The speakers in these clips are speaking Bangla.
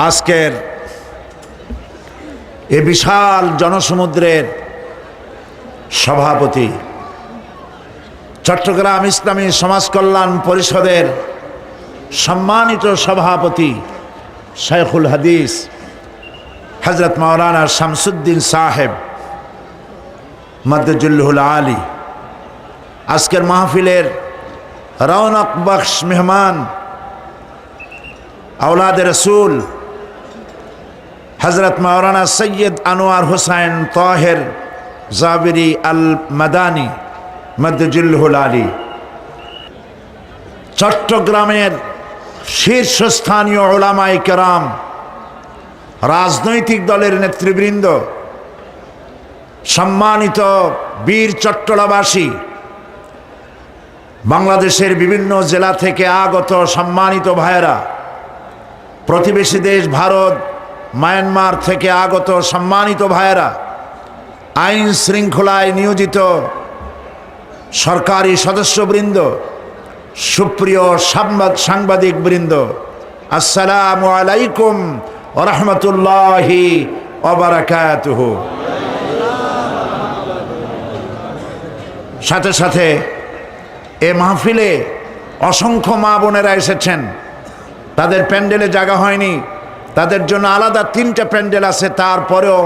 আজকের এ বিশাল জনসমুদ্রের সভাপতি চট্টগ্রাম ইসলামী সমাজ কল্যাণ পরিষদের সম্মানিত সভাপতি শেখুল হাদিস হজরত মৌলানা শামসুদ্দিন সাহেব মদ্দুল্লুল আলী, আজকের মাহফিলের রৌনক বখশ মেহমান আউলাদ রসুল হজরত মৌলানা সৈয়দ আনোয়ার হুসাইন তহের জাবিরি আল মাদানি মদ্দুল্লুল আলী। চট্টগ্রামের শীর্ষস্থানীয় ওলামাই কেরাম, রাজনৈতিক দলের নেতৃবৃন্দ, সম্মানিত বীর চট্টলাবাসী, বাংলাদেশের বিভিন্ন জেলা থেকে আগত সম্মানিত ভাইয়েরা, প্রতিবেশী দেশ ভারত মায়ানমার থেকে আগত সম্মানিত ভাইয়েরা, আইন শৃঙ্খলায় নিয়োজিত সরকারি সদস্যবৃন্দ, সুপ্রিয় সাংবাদ সাংবাদিক বৃন্দ আসসালামু আলাইকুম রহমতুল্লাহি অবরাকাতুহ সাথে সাথে এ মাহফিলে অসংখ্য মা বোনেরা এসেছেন। তাদের প্যান্ডেলে জায়গা হয়নি। তাদের জন্য আলাদা তিনটা প্যান্ডেল আছে, তারপরেও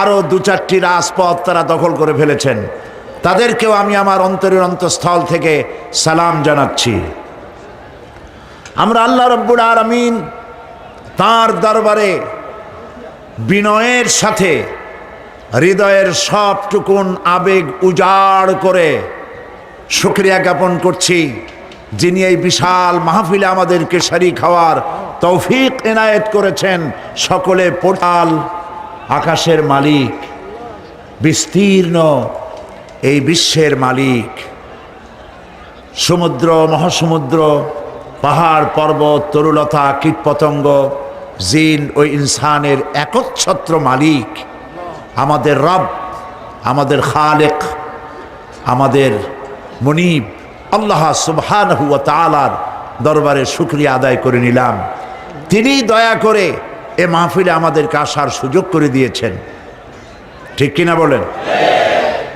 আরও দু চারটি রাজপথ তারা দখল করে ফেলেছেন। তাদেরকেও আমি আমার অন্তরের অন্তঃস্থল থেকে সালাম জানাচ্ছি। আমরা আল্লাহ রব্বুল আলমিন তার দরবারে বিনয়ের সাথে হৃদয়ের সবটুকুন আবেগ উজাড় করে শুক্রিয়া জ্ঞাপন করছি। যিনি এই বিশাল মাহফিলে আমাদেরকে শারিক হওয়ার তৌফিক এনায়েত করেছেন, সকলে পোটাল আকাশের মালিক, বিস্তীর্ণ এই বিশ্বের মালিক। সমুদ্র, মহাসমুদ্র, পাহাড়, পর্বত, তরুলতা, কীটপতঙ্গ, জিন ও ইনসানের একচ্ছত্র মালিক। আমাদের রব, আমাদের খালেক, আমাদের মনিব আল্লাহ সুবহান হুয়া তালার দরবারে শুক্রিয়া আদায় করে নিলাম। তিনি দয়া করে এ মাহফিলে আমাদেরকে আসার সুযোগ করে দিয়েছেন। ঠিক কিনা বলেন?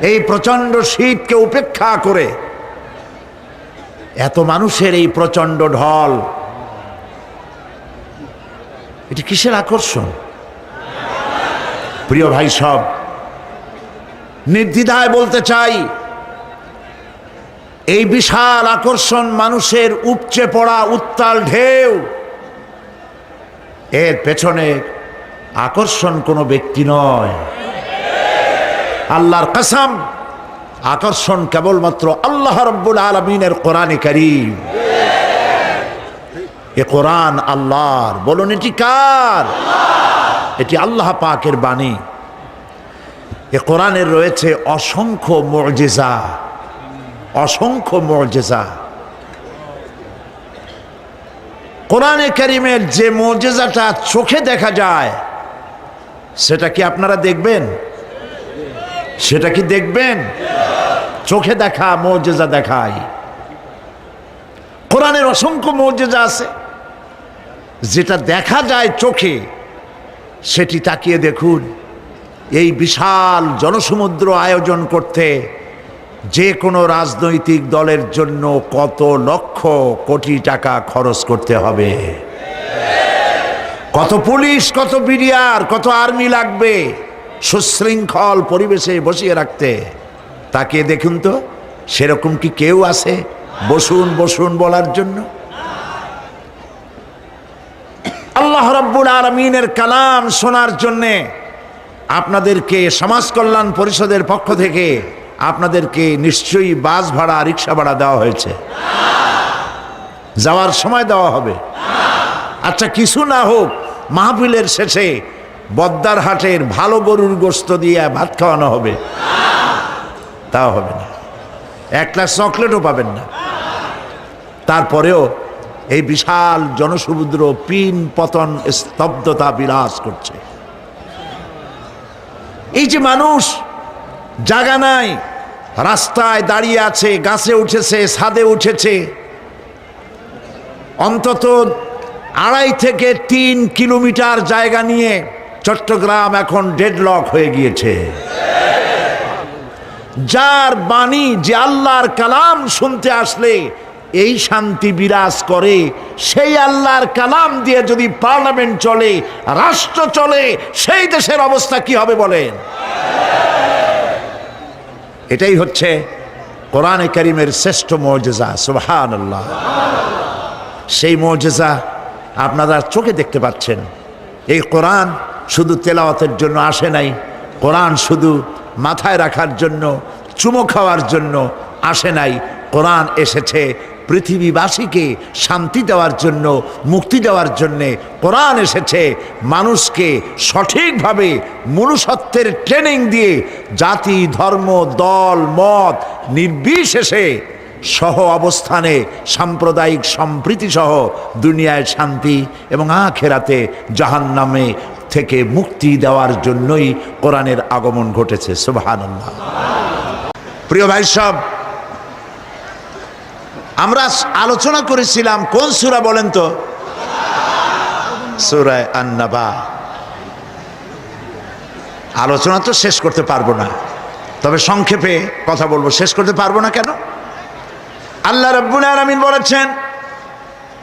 এই প্রচণ্ড শীতকে উপেক্ষা করে এত মানুষের এই প্রচণ্ড ঢল, এটি কিসের আকর্ষণ? প্রিয় ভাই সব, নির্দ্বিধায় বলতে চাই এই বিশাল আকর্ষণ মানুষের উপচে পড়া উত্তাল ঢেউ। এর পেছনে আকর্ষণ কোনো ব্যক্তি নয়। আল্লাহর কাসাম, আকর্ষণ কেবলমাত্র আল্লাহ রব্বুল আলমিনের কোরআনে করিম। এ কোরআন আল্লাহর, বলুন এটি কার? এটি আল্লাহ পাকের বাণী। এ কোরআনের রয়েছে অসংখ্য মর্যাদা অসংখ্য মর্যাদা। কোরআনে করিমের যে মর্যাদাটা চোখে দেখা যায়, সেটা কি আপনারা দেখবেন? সেটা কি দেখবেন? চোখে দেখা, মর্যাদা দেখায়। কোরআনের অসংখ্য মর্যাদা আছে। যেটা দেখা যায় চোখে, সেটি তাকিয়ে দেখুন। এই বিশাল জনসমুদ্র আয়োজন করতে যে কোনো রাজনৈতিক দলের জন্য কত লক্ষ কোটি টাকা খরচ করতে হবে। কত পুলিশ, কত বিডিআর, কত আর্মি লাগবে সুশৃঙ্খল পরিবেশে বসিয়ে রাখতে। তাকে দেখুন তো, সেরকম কি কেউ আছে বসুন বসুন বলার জন্য? আল্লাহ রব্বুল আলমিনের কালাম শোনার জন্যে আপনাদেরকে সমাজ কল্যাণ পরিষদের পক্ষ থেকে আপনাদেরকে নিশ্চয়ই বাস ভাড়া, রিক্সা ভাড়া দেওয়া হয়েছে। যাওয়ার সময় দেওয়া হবে। আচ্ছা কিছু না হোক, মাহফিলের শেষে বদ্দার হাটের ভালো গরুর গোস্ত দিয়ে ভাত খাওয়ানো হবে। তাও হবে না। এক গ্লাস চকলেটও পাবেন না। তারপরেও এই বিশাল জনসমুদ্র পিন পতন স্তব্ধতা বিরাজ করছে। এই যে মানুষ জাগা নাই। রাস্তায় দাঁড়িয়ে আছে, গাছে উঠেছে, ছাদে উঠেছে। অন্তত আড়াই থেকে তিন কিলোমিটার জায়গা নিয়ে চট্টগ্রাম এখন ডেডলক হয়ে গিয়েছে। যার বাণী যে আল্লাহর কালাম শুনতে আসলে, এই শান্তি বিরাজ করে। সেই আল্লাহর কালাম দিয়ে যদি পার্লামেন্ট চলে, রাষ্ট্র চলে, সেই দেশের অবস্থা কি হবে বলেন? এটাই হচ্ছে কোরআনে করিমের শ্রেষ্ঠ মর্যাদা সুবহান আল্লাহ সেই মর্যাদা আপনারা চোখে দেখতে পাচ্ছেন। এই কোরআন শুধু তেলাওয়াতের জন্য আসে নাই, কোরআন শুধু মাথায় রাখার জন্য, চুমো খাওয়ার জন্য আসে নাই। কোরআন এসেছে পৃথিবীবাসীকে শান্তি দেওয়ার জন্য, মুক্তি দেওয়ার জন্যে কোরআন এসেছে। মানুষকে সঠিকভাবে মনুষ্যত্বের ট্রেনিং দিয়ে জাতি, ধর্ম, দল, মত নির্বিশেষে সহ অবস্থানে সাম্প্রদায়িক সম্প্রীতি সহ দুনিয়ায় শান্তি এবং আখেরাতে জাহান্নামে থেকে মুক্তি দেওয়ার জন্যই কোরআনের আগমন ঘটেছে। সুবহানাল্লাহ। প্রিয় ভাই সব আমরা আলোচনা করেছিলাম, কোন সুরা বলেন তো? সুরায় আন্নাবা। আলোচনা তো শেষ করতে পারব না। তবে সংক্ষেপে কথা বলব, শেষ করতে পারব না কেন? আল্লাহ রব্বুল আলমিন বলেছেন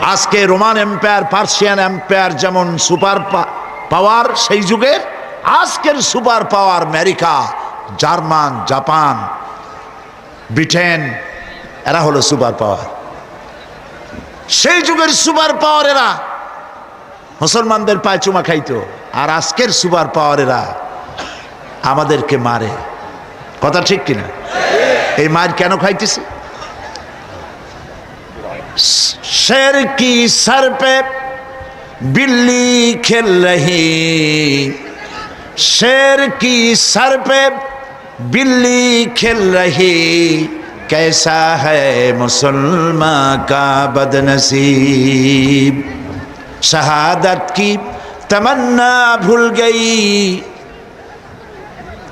আজকে রোমান এম্পায়ার, পার্সিয়ান এম্পায়ার যেমন সুপার পাওয়ার সেই যুগের আজকের super power America, German, Japan, Britain, এরা হলো সুপার পাওয়ার। সেই যুগের সুপার পাওয়ার এরা। মুসলমানদের পায়ে চুমা খাইতো, আর আজকের সুপার পাওয়ার এরা আমাদেরকে মারে। কথা ঠিক কিনা? এই মার কেন খাইতেছে? शेर की सर पे बिल्ली खेल रही। शेर की सर पे बिल्ली खेल रही। कैसा है मुसलमान का बदनसीब। शहादत की तमन्ना भूल गई।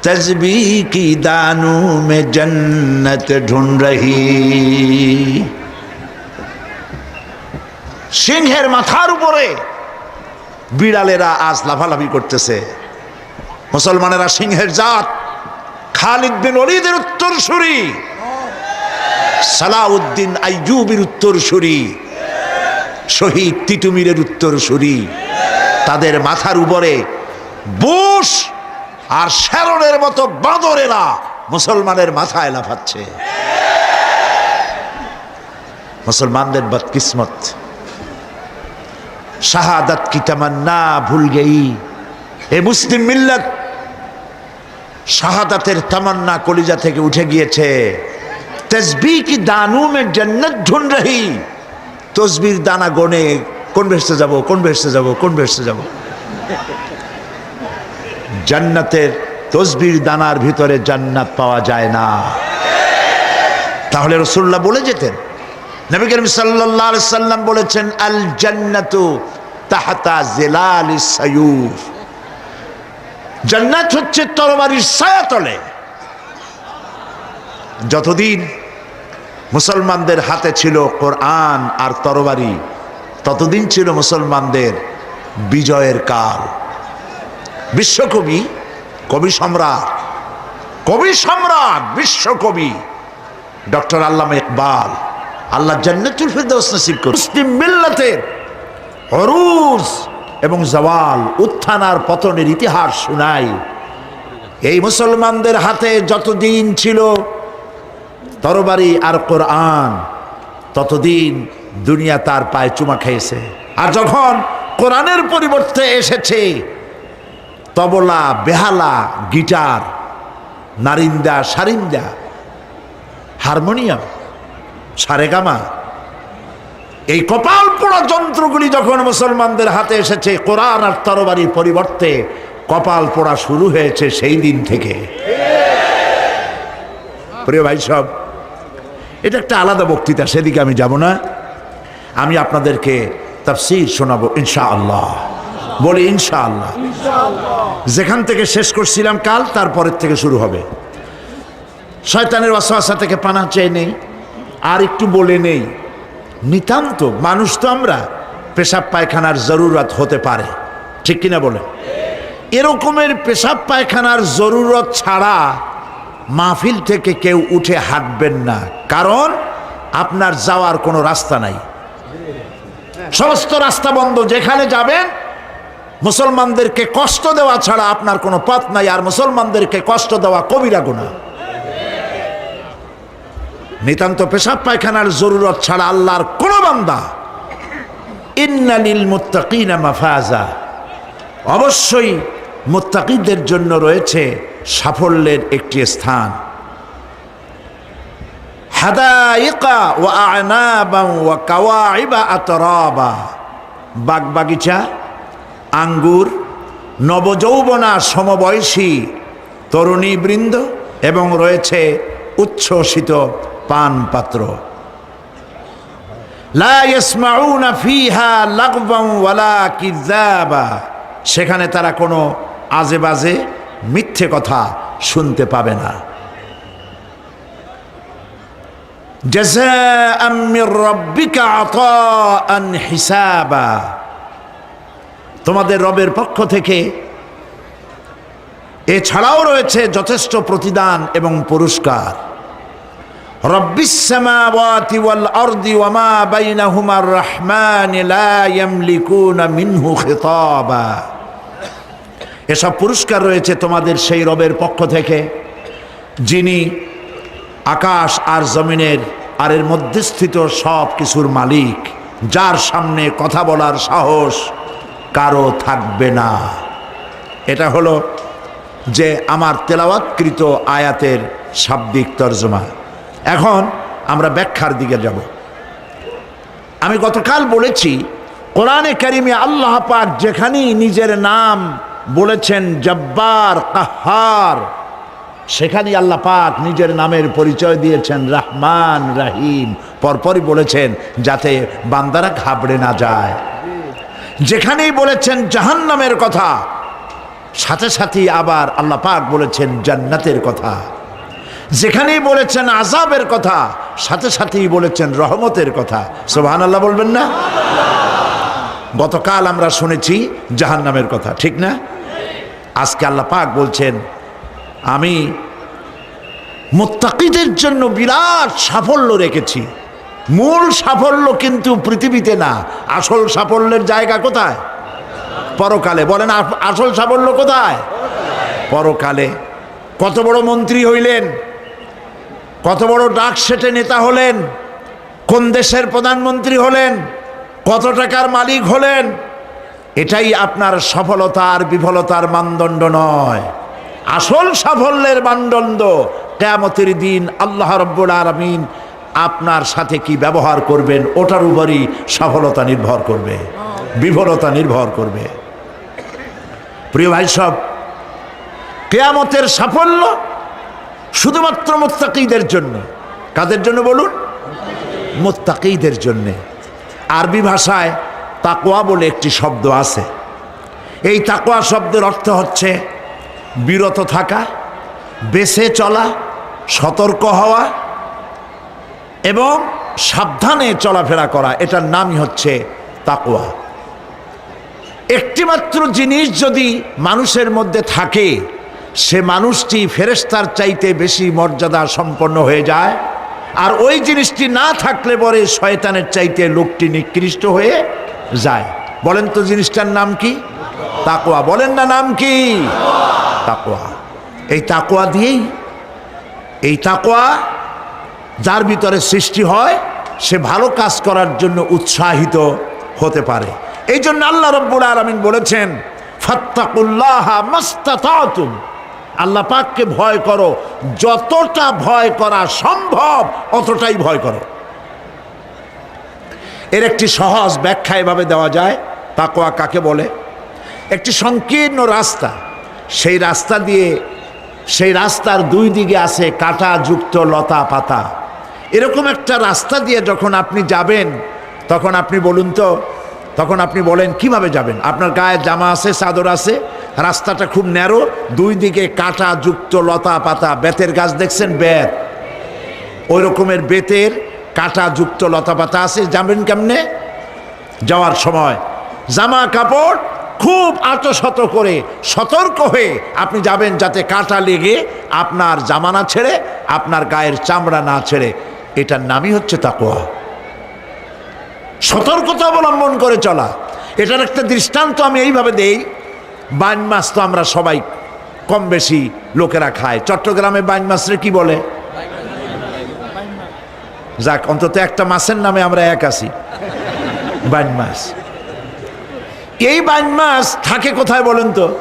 तजबी की दानों में जन्नत ढूंढ रही। সিংহের মাথার উপরে বিড়ালেরা আজ লাফালাফি করতেছে। মুসলমানেরা সিংহের জাত। খালিদ বিন অলিদের উত্তরসূরি। সালাউদ্দিন আইয়ুবির উত্তরসূরি। শহীদ তিতুমিরের উত্তরসূরি। তাদের মাথার উপরে বুশ আর শ্যারনের মতো বাঁদরেরা মুসলমানের মাথায় লাফাচ্ছে। মুসলমানদের বদকিসমত। শাহাদাত কি তামান্না, ভুল গেই। এ মুসলিম মিল্লাত, শাহাদাতের তামান্না কলিজা থেকে উঠে গিয়েছে। তসবি কি দানু মে জন্নত ঢুন রহি? তসবির দানা গনে, কোন ভেসতে যাব, কোন ভেসতে যাব, কোন ভেসতে যাব? জান্নাতের তসবির দানার ভিতরে জান্নাত পাওয়া যায় না। তাহলে রসুল্লাহ বলে যেতেন নবী করিম সাল্লাল্লাহু সাল্লাম বলেছেন আল জান্নাতু তাহতা জিলাল জান্নাত হচ্ছে তরবারির ছায়াতলে। যতদিন মুসলমানদের হাতে ছিল কোরআন আর তরবারি, ততদিন ছিল মুসলমানদের বিজয়ের কাল। বিশ্বকবি, কবি সম্রাট কবি সম্রাট, বিশ্বকবি ডক্টর আল্লামা ইকবাল। আল্লাহ জান্নাতুল ফেরদৌস নসিব করুন মুসলিম মিল্লাতের হরুজ এবং জওয়াল উত্থান আর পতনের ইতিহাস শোনাই। এই মুসলমানদের হাতে যতদিন ছিল তরবারি আর কোরআন, ততদিন দুনিয়া তার পায়ে চুমা খেয়েছে। আর যখন কোরআনের পরিবর্তে এসেছে, তবলা, বেহালা, গিটার, নারিন্দা, সারিন্দা, হারমোনিয়াম সারেগামা এই কপাল পোড়া যন্ত্রগুলি যখন মুসলমানদের হাতে এসেছে, কোরআন আর তরবারির পরিবর্তে কপাল পোড়া শুরু হয়েছে সেই দিন থেকে। প্রিয় ভাই সব, এটা একটা আলাদা বক্তৃতা, সেদিকে আমি যাব না। আমি আপনাদেরকে তাফসীর শোনাবো ইনশা আল্লাহ বলি ইনশা আল্লাহ যেখান থেকে শেষ করছিলাম কাল, তারপরের থেকে শুরু হবে। শয়তানের ওয়াসওয়াসা থেকে পানা চেয়ে নেই। আর একটু বলে নেই। নিতান্ত মানুষ তো আমরা। পেশাব পায়খানার জরুরত হতে পারে। ঠিক কিনা বলে এরকমের পেশাব পায়খানার জরুরত ছাড়া মাহফিল থেকে কেউ উঠে হাঁটবেন না। কারণ আপনার যাওয়ার কোনো রাস্তা নাই। সমস্ত রাস্তা বন্ধ। যেখানে যাবেন, মুসলমানদেরকে কষ্ট দেওয়া ছাড়া আপনার কোনো পথ নাই। আর মুসলমানদেরকে কষ্ট দেওয়া কবিরা গুণা নিতান্ত পেশাব পায়খানার জরুরত ছাড়া আল্লাহর কোন বান্দা। ইন্নালিল মুত্তাকিনা মাফাজা। অবশ্যই মুত্তাকিদের জন্য রয়েছে সাফল্যের একটি স্থান। হাদাইকা ওয়া আনাবা ওয়া কাওয়াইবা আতরাবা। বাগ বাগিচা আঙ্গুর, নবযৌবনা সমবয়সী তরুণী বৃন্দ এবং রয়েছে উচ্ছ্বসিত পান পাত্র সেখানে তারা কোনো আজে বাজে মিথ্যে কথা শুনতে পাবে না। তোমাদের রবের পক্ষ থেকে এছাড়াও রয়েছে যথেষ্ট প্রতিদান এবং পুরস্কার। মিনহু এসব পুরস্কার রয়েছে তোমাদের সেই রবের পক্ষ থেকে, যিনি আকাশ আর জমিনের আর এর মধ্যস্থিত সব কিছুর মালিক, যার সামনে কথা বলার সাহস কারও থাকবে না। এটা হলো যে আমার তেলাওয়াতকৃত আয়াতের শাব্দিক তর্জমা। এখন আমরা ব্যাখ্যার দিকে যাব। আমি গতকাল বলেছি, কোরআনে কারিমে আল্লাহ পাক যেখানেই নিজের নাম বলেছেন জব্বার, কাহার, সেখানেই আল্লাহ পাক নিজের নামের পরিচয় দিয়েছেন, রাহমান, রাহিম। পরপরই বলেছেন যাতে বান্দারা ঘাবড়ে না যায়। যেখানেই বলেছেন জাহান্নামের কথা, সাথে সাথেই আবার আল্লাহ পাক বলেছেন জান্নাতের কথা। যেখানেই বলেছেন আজাবের কথা, সাথে সাথেই বলেছেন রহমতের কথা। সোহান আল্লাহ বলবেন না? গতকাল আমরা শুনেছি জাহান্নামের কথা, ঠিক না? আজকে আল্লাহ পাক বলছেন, আমি মোত্তাকিদের জন্য বিরাট সাফল্য রেখেছি। মূল সাফল্য কিন্তু পৃথিবীতে না, আসল সাফল্যের জায়গা কোথায়? পরকালে। বলেন আসল সাফল্য কোথায়? পরকালে। কত বড় মন্ত্রী হইলেন কত বড় ডাক সেটে নেতা হলেন, কোন দেশের প্রধানমন্ত্রী হলেন, কত টাকার মালিক হলেন, এটাই আপনার সফলতার বিফলতার মানদণ্ড নয়। আসল সাফল্যের মানদণ্ড কেয়ামতের দিন আল্লাহ রব্বুল আলমিন আপনার সাথে কি ব্যবহার করবেন, ওটার উপরই সফলতা নির্ভর করবে, বিফলতা নির্ভর করবে। প্রিয় ভাই সব, কেয়ামতের সাফল্য শুধুমাত্র মোত্তাকিদের জন্য। কাদের জন্য বলুন? মোত্তাকিদের জন্যে। আরবি ভাষায় তাকোয়া বলে একটি শব্দ আছে। এই তাকোয়া শব্দের অর্থ হচ্ছে বিরত থাকা, বেছে চলা, সতর্ক হওয়া এবং সাবধানে চলাফেরা করা। এটার নামই হচ্ছে তাকোয়া একটিমাত্র জিনিস যদি মানুষের মধ্যে থাকে সে মানুষটি ফেরেস্তার চাইতে বেশি মর্যাদা সম্পন্ন হয়ে যায়। আর ওই জিনিসটি না থাকলে পরে শয়তানের চাইতে লোকটি নিকৃষ্ট হয়ে যায়। বলেন তো জিনিসটার নাম কি? তাকোয়া বলেন না নাম কি? তাকোয়া এই তাকোয়া দিয়েই, এই তাকোয়া যার ভিতরে সৃষ্টি হয়, সে ভালো কাজ করার জন্য উৎসাহিত হতে পারে। এই জন্য আল্লাহ রব্বুল আলমিন বলেছেন, ফাত্তাকুল্লাহ মাস্তাতুম আল্লাহ পাককে ভয় করো। যতটা ভয় করা সম্ভব, অতটাই ভয় করো। এর একটি সহজ ব্যাখ্যা এভাবে দেওয়া যায় তাকোয়া কাকে বলে? একটি সংকীর্ণ রাস্তা। সেই রাস্তা দিয়ে, সেই রাস্তার দুই দিকে আছে কাটা যুক্ত লতা পাতা। এরকম একটা রাস্তা দিয়ে যখন আপনি যাবেন, তখন আপনি বলুন তো তখন আপনি বলেন, কীভাবে যাবেন? আপনার গায়ে জামা আছে, চাদর আছে, রাস্তাটা খুব ন্যারো, দুই দিকে কাটা, যুক্ত লতা পাতা, বেতের গাছ দেখছেন? বেত। ওই রকমের বেতের, কাটা, যুক্ত লতা পাতা আছে, যাবেন কেমনে? যাওয়ার সময়। জামা কাপড় খুব আতশত করে, সতর্ক হয়ে আপনি যাবেন যাতে কাটা লেগে আপনার জামানা ছেড়ে, আপনার গায়ের চামড়া না ছেড়ে। এটার নামই হচ্ছে তাকোয়া সতর্কতা অবলম্বন করে চলা। এটার একটা দৃষ্টান্ত আমি এইভাবে দেই বাইন মাছ তো আমরা সবাই কম বেশি লোকেরা খায়। চট্টগ্রামে বাইন মাছরে কি বলে? যাক, অন্তত একটা মাছের নামে আমরা এক আছি। বাইন মাছ। এই বাইন মাছ থাকে কোথায় বলেন তো?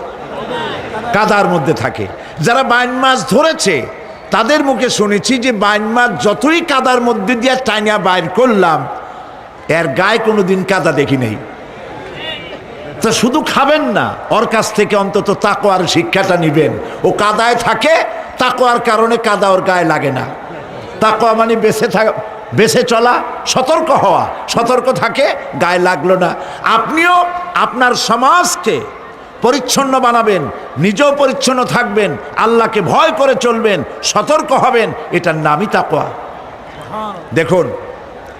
কাদার মধ্যে থাকে। যারা বাইন মাছ ধরেছে, তাদের মুখে শুনেছি যে বাইন মাছ যতই কাদার মধ্যে দিয়ে টাইনা বাইর করলাম এর গায়ে কোনোদিন কাদা দেখি নেই। তা শুধু খাবেন না, ওর কাছ থেকে অন্তত তাকোয়ার শিক্ষাটা নিবেন। ও কাদায় থাকে তাকোয়ার কারণে কাদা ওর গায়ে লাগে না। তাকোয়া মানে বেঁচে থাকা, বেঁচে চলা, সতর্ক হওয়া। সতর্ক থাকে, গায়ে লাগল না। আপনিও আপনার সমাজকে পরিচ্ছন্ন বানাবেন, নিজেও পরিচ্ছন্ন থাকবেন, আল্লাহকে ভয় করে চলবেন, সতর্ক হবেন, এটার নামই তাকোয়া দেখুন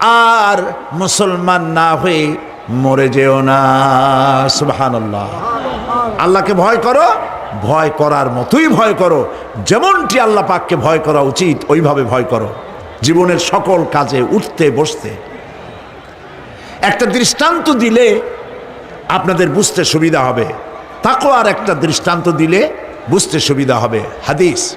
আর মুসলমান না হয়ে মরে যেও না। সুবহান আল্লাহকে ভয় করো, ভয় করার মতোই ভয় করো। যেমনটি আল্লাহ পাককে ভয় করা উচিত, ওইভাবে ভয় করো। জীবনের সকল কাজে উঠতে, বসতে। একটা দৃষ্টান্ত দিলে আপনাদের বুঝতে সুবিধা হবে। তাকেও আর একটা দৃষ্টান্ত দিলে বুঝতে সুবিধা হবে। হাদিস।